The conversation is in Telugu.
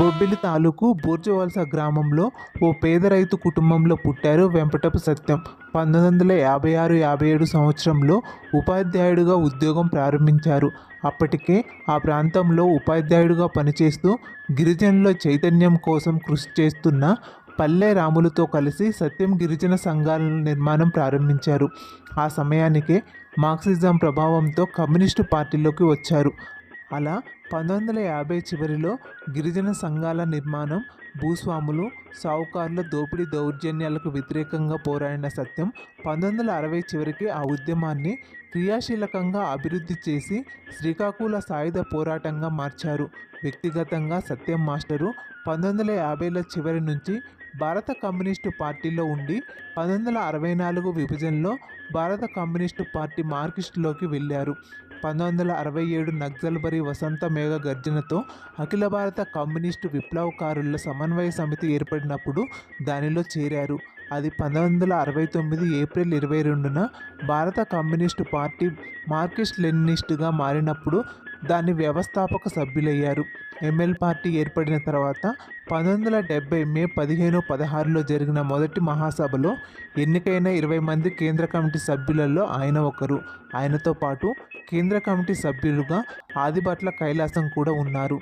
బొబ్బిలి తాలూకు బూర్జవలస గ్రామంలో ఓ పేద రైతు కుటుంబంలో పుట్టారు వెంపటపు సత్యం. పంతొమ్మిది వందల యాభై ఆరు యాభై ఏడు సంవత్సరంలో ఉపాధ్యాయుడిగా ఉద్యోగం ప్రారంభించారు. అప్పటికే ఆ ప్రాంతంలో ఉపాధ్యాయుడిగా పనిచేస్తూ గిరిజనుల చైతన్యం కోసం కృషి చేస్తున్న పల్లె రాములతో కలిసి సత్యం గిరిజన సంఘాల నిర్మాణం ప్రారంభించారు. ఆ సమయానికే మార్క్సిజం ప్రభావంతో కమ్యూనిస్టు పార్టీలోకి వచ్చారు. అలా పంతొమ్మిది వందల యాభై చివరిలో గిరిజన సంఘాల నిర్మాణం భూస్వాములు సావుకారుల దోపిడీ దౌర్జన్యాలకు వ్యతిరేకంగా పోరాడిన సత్యం పంతొమ్మిది వందల అరవై చివరికి ఆ ఉద్యమాన్ని క్రియాశీలకంగా అభివృద్ధి చేసి శ్రీకాకుళ సాయుధ పోరాటంగా మార్చారు. వ్యక్తిగతంగా సత్యం మాస్టరు పంతొమ్మిది వందల యాభైల చివరి నుంచి భారత కమ్యూనిస్టు పార్టీలో ఉండి పంతొమ్మిది వందల అరవై నాలుగు విభజనలో భారత కమ్యూనిస్టు పార్టీ మార్కిస్టులోకి వెళ్ళారు. పంతొమ్మిది వందల అరవై ఏడు నక్సల్బరీ వసంత మేఘ గర్జనతో అఖిల భారత కమ్యూనిస్టు విప్లవకారుల సమన్వయ సమితి ఏర్పడినప్పుడు దానిలో చేరారు. అది పంతొమ్మిది వందల అరవై తొమ్మిది ఏప్రిల్ ఇరవై రెండున భారత కమ్యూనిస్టు పార్టీ మార్కిస్ట్ లెనినిస్టుగా మారినప్పుడు దాని వ్యవస్థాపక సభ్యులయ్యారు. ఎంఎల్ పార్టీ ఏర్పడిన తర్వాత పంతొమ్మిది వందల డెబ్బై మే పదిహేను పదహారులో జరిగిన మొదటి మహాసభలో ఎన్నికైన ఇరవై మంది కేంద్ర కమిటీ సభ్యులలో ఆయన ఒకరు. ఆయనతో పాటు కేంద్ర కమిటీ సభ్యులుగా ఆదిభట్ల కైలాసం కూడా ఉన్నారు.